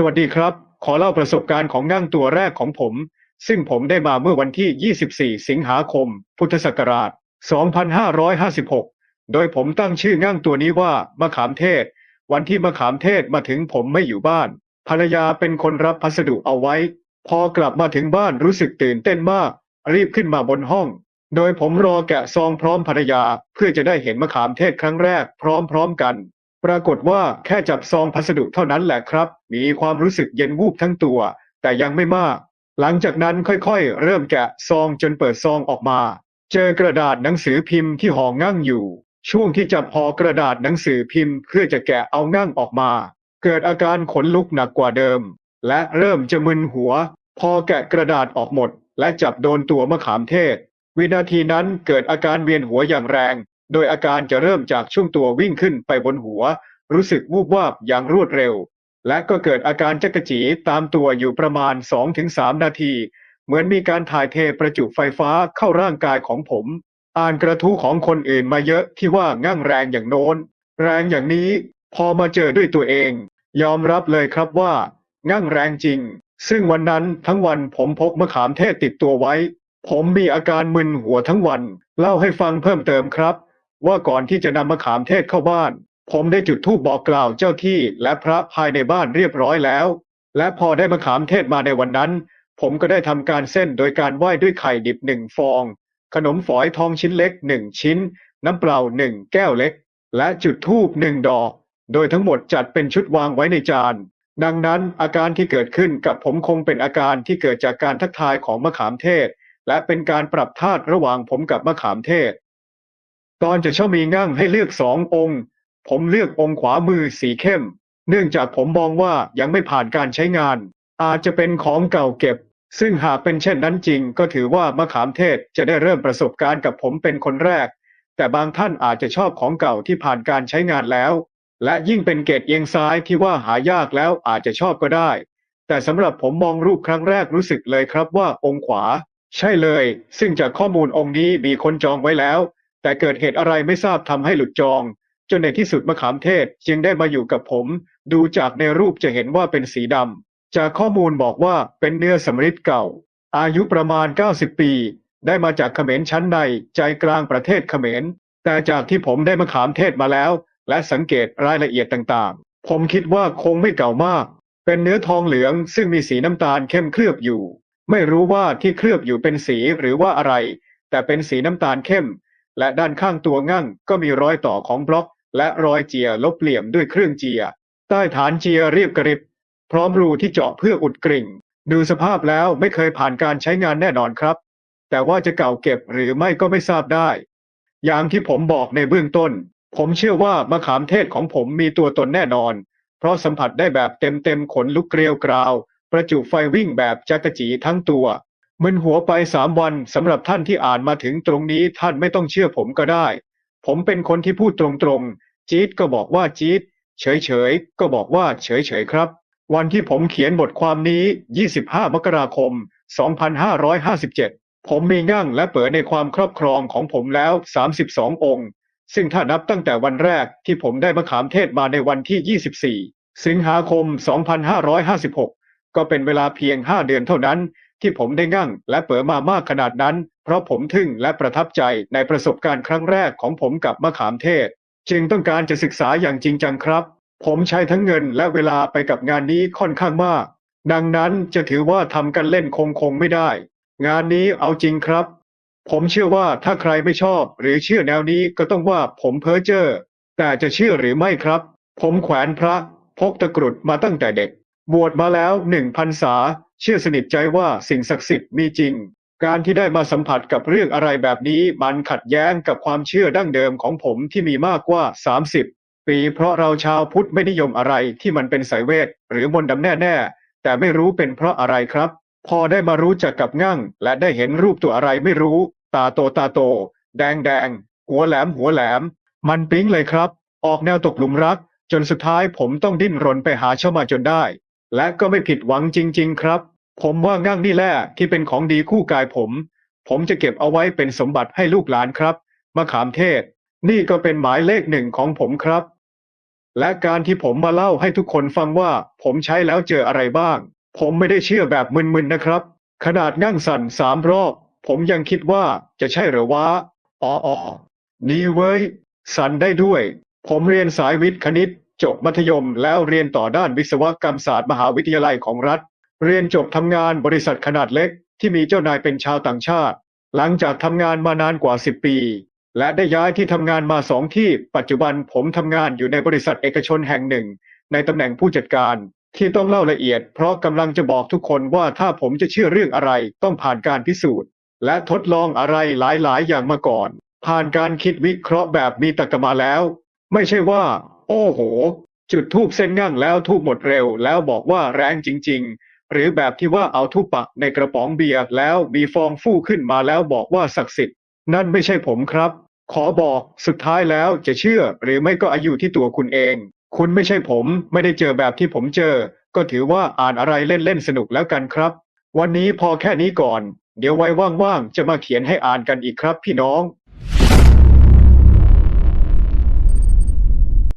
สวัสดีครับ ขอเล่าประสบการณ์ของงั่งตัวแรกของผม ซึ่งผมได้มาเมื่อวันที่ 24 สิงหาคม พุทธศักราช 2556 โดยผมตั้งชื่องั่งตัวนี้ว่ามะขามเทศ วันที่มะขามเทศมาถึงผมไม่อยู่บ้าน ภรรยาเป็นคนรับพัสดุเอาไว้ พอกลับมาถึงบ้านรู้สึกตื่นเต้นมาก รีบขึ้นมาบนห้อง โดยผมรอแกะซองพร้อมภรรยา เพื่อจะได้เห็นมะขามเทศครั้งแรก พร้อมๆกัน รากฏว่าแค่จับซองพัสดุเท่านั้นแหละครับ มีความรู้สึกเย็นวูบทั้งตัว แต่ยังไม่มาก หลังจากนั้นค่อยๆ เริ่มแกะซองจนเปิดซองออกมา เจอกระดาษหนังสือพิมพ์ที่ห่องั่งอยู่ ช่วงที่จับห่อกระดาษหนังสือพิมพ์เพื่อจะแกะเอางั่งออกมา เกิดอาการขนลุกหนักกว่าเดิม และเริ่มจะมึนหัว พอแกะกระดาษออกหมด และจับโดนตัวมะขามเทศ วินาทีนั้นเกิดอาการเวียนหัวอย่างแรง โดยอาการจะเริ่มจากช่วงตัววิ่งขึ้นไปบนหัว รู้สึกวูบวาบอย่างรวดเร็ว และก็เกิดอาการจักระจีตามตัวอยู่ประมาณ 2-3 นาที เหมือนมีการถ่ายเทประจุไฟฟ้าเข้าร่างกายของผม อ่านกระทู้ของคนอื่นมาเยอะที่ว่างั่งแรงอย่างโน้น แรงอย่างนี้พอมาเจอด้วยตัวเอง ยอมรับเลยครับว่า งั่งแรงจริง ซึ่งวันนั้นทั้งวันผมพกมะขามเทศติดตัวไว้ ผมมีอาการมึนหัวทั้งวัน เล่าให้ฟังเพิ่มเติมครับ ว่าก่อนที่จะนำมะขามเทศเข้าบ้าน ผมได้จุดธูปบอกกล่าวเจ้าที่และพระภายในบ้านเรียบร้อยแล้ว และพอได้มะขามเทศมาในวันนั้น ผมก็ได้ทำการเส้นโดยการไหว้ด้วยไข่ดิบหนึ่งฟอง ขนมฝอยทองชิ้นเล็กหนึ่งชิ้น น้ำเปล่าหนึ่งแก้วเล็ก และจุดธูปหนึ่งดอก โดยทั้งหมดจัดเป็นชุดวางไว้ในจานดังนั้นอาการที่เกิดขึ้นกับผมคงเป็นอาการที่เกิดจากการทักทายของมะขามเทศ และเป็นการปรับธาตุระหว่างผมกับมะขามเทศ ตอนจะเช่ามีงั่งให้เลือกสององค์ ผมเลือกองค์ขวามือสีเข้ม เนื่องจากผมมองว่ายังไม่ผ่านการใช้งาน อาจจะเป็นของเก่าเก็บ ซึ่งหากเป็นเช่นนั้นจริง ก็ถือว่ามะขามเทศจะได้เริ่มประสบการณ์กับผมเป็นคนแรก แต่บางท่านอาจจะชอบของเก่าที่ผ่านการใช้งานแล้ว และยิ่งเป็นเกรดเอียงซ้ายที่ว่าหายากแล้วอาจจะชอบก็ได้ แต่สำหรับผมมองรูปครั้งแรกรู้สึกเลยครับว่าองค์ขวา ใช่เลย ซึ่งจากข้อมูลองค์นี้มีคนจองไว้แล้ว แต่เกิดเหตุอะไรไม่ทราบทำให้หลุดจอง จนในที่สุดมะขามเทศจึงได้มาอยู่กับผม ดูจากในรูปจะเห็นว่าเป็นสีดำจากข้อมูลบอกว่าเป็นเนื้อสำริดเก่า อายุประมาณ 90 ปี ได้มาจากเขมรชั้นในใจกลางประเทศเขมร แต่จากที่ผมได้มะขามเทศมาแล้ว และสังเกตรายละเอียดต่างๆ ผมคิดว่าคงไม่เก่ามาก เป็นเนื้อทองเหลืองซึ่งมีสีน้ำตาลเข้มเคลือบอยู่ ไม่รู้ว่าที่เคลือบอยู่เป็นสีหรือว่าอะไร แต่เป็นสีน้ำตาลเข้ม และด้านข้างตัวงั่งก็มีรอยต่อของบล็อก และรอยเจียลบเหลี่ยมด้วยเครื่องเจีย ใต้ฐานเจียเรียบกริบ พร้อมรูที่เจาะเพื่ออุดกริ่ง ดูสภาพแล้วไม่เคยผ่านการใช้งานแน่นอนครับ แต่ว่าจะเก่าเก็บหรือไม่ก็ไม่ทราบได้ อย่างที่ผมบอกในเบื้องต้น ผมเชื่อว่ามะขามเทศของผมมีตัวตนแน่นอน เพราะสัมผัสได้แบบเต็มๆขนลุกเกลียวกราว ประจุไฟวิ่งแบบจักรจีทั้งตัว มึนหัวไปสามวันสำหรับท่านที่อ่านมาถึงตรงนี้ท่านไม่ต้องเชื่อผมก็ได้ ผมเป็นคนที่พูดตรงๆ จี๊ดก็บอกว่าจี๊ดเฉยๆ ก็บอกว่าเฉยๆครับ วันที่ผมเขียนบทความนี้ 25 มกราคม 2557 ผมมีงั่งและเปิดในความครอบครองของผมแล้ว 32 องค์ ซึ่งถ้านับตั้งแต่วันแรกที่ผมได้มะขามเทศมาในวันที่ 24 สิงหาคม 2556 ก็เป็นเวลาเพียง 5 เดือนเท่านั้น ที่ผมได้งั่งและเปิดมามากขนาดนั้น เพราะผมทึ่งและประทับใจในประสบการณ์ครั้งแรกของผมกับมะขามเทศ จึงต้องการจะศึกษาอย่างจริงจังครับ ผมใช้ทั้งเงินและเวลาไปกับงานนี้ค่อนข้างมาก ดังนั้นจะถือว่าทำกันเล่นคงคงไม่ได้ งานนี้เอาจริงครับ ผมเชื่อว่าถ้าใครไม่ชอบ หรือเชื่อแนวนี้ก็ต้องว่าผมเพ้อเจ้อแต่จะเชื่อหรือไม่ครับ ผมแขวนพระ พกตะกรุดมาตั้งแต่เด็ก บวชมาแล้วหนึ่งพรรษา เชื่อสนิทใจว่าสิ่งศักดิ์สิทธิ์มีจริง การที่ได้มาสัมผัสกับเรื่องอะไรแบบนี้มันขัดแย้งกับความเชื่อดั้งเดิมของผมที่มีมากกว่า 30 ปี เพราะเราชาวพุทธไม่นิยมอะไรที่มันเป็นสายเวทหรือมนต์ดำแน่ๆแต่ไม่รู้เป็นเพราะอะไรครับ พอได้มารู้จักกับงั่งและได้เห็นรูปตัวอะไรไม่รู้ ตาโตตาโต แดงแดงหัวแหลมหัวแหลม มันปิ๊งเลยครับ ออกแนวตกหลุมรัก จนสุดท้ายผมต้องดิ้นรนไปหาเช่ามาจนได้ และก็ไม่ผิดหวังจริง ๆ ครับ ผมว่างั่งนี่แหละที่เป็นของดีคู่กายผม ผมจะเก็บเอาไว้เป็นสมบัติให้ลูกหลานครับมะขามเทศ นี่ก็เป็นหมายเลขหนึ่งของผมครับ และการที่ผมมาเล่าให้ทุกคนฟังว่าผมใช้แล้วเจออะไรบ้าง ผมไม่ได้เชื่อแบบมึนๆนะครับ ขนาดนั่งสั่นสามรอบ ผมยังคิดว่าจะใช่หรือวะอ๋ออ๋อนี่เว้ย สั่นได้ด้วย ผมเรียนสายวิทย์คณิต จบมัธยมแล้วเรียนต่อด้านวิศวกรรมศาสตร์มหาวิทยาลัยของรัฐ เรียนจบทำงานบริษัทขนาดเล็กที่มีเจ้านายเป็นชาวต่างชาติ หลังจากทำงานมานานกว่า 10 ปี และได้ย้ายที่ทำงานมาสองที่ ปัจจุบันผมทำงานอยู่ในบริษัทเอกชนแห่งหนึ่ง ในตำแหน่งผู้จัดการ ที่ต้องเล่าละเอียด เพราะกำลังจะบอกทุกคนว่าถ้าผมจะเชื่อเรื่องอะไรต้องผ่านการพิสูจน์ และทดลองอะไรหลายๆ อย่างมาก่อน ผ่านการคิดวิเคราะห์แบบมีตรรกะมาแล้ว ไม่ใช่ว่า โอ้โห จุดทูบเส้นง่างแล้วทูบหมดเร็ว แล้วบอกว่าแรงจริง ๆ หรือแบบที่ว่าเอาทูบปักในกระป๋องเบียร์แล้วมีฟองฟู่ขึ้นมาแล้วบอกว่าศักดิ์สิทธิ์ นั่นไม่ใช่ผมครับ ขอบอกสุดท้ายแล้วจะเชื่อ หรือไม่ก็อายุที่ตัวคุณเอง คุณไม่ใช่ผมไม่ได้เจอแบบที่ผมเจอ ก็ถือว่าอ่านอะไรเล่นๆสนุกแล้วกันครับ วันนี้พอแค่นี้ก่อน เดี๋ยวไว้ว่างๆจะมาเขียนให้อ่านกันอีกครับ พี่น้อง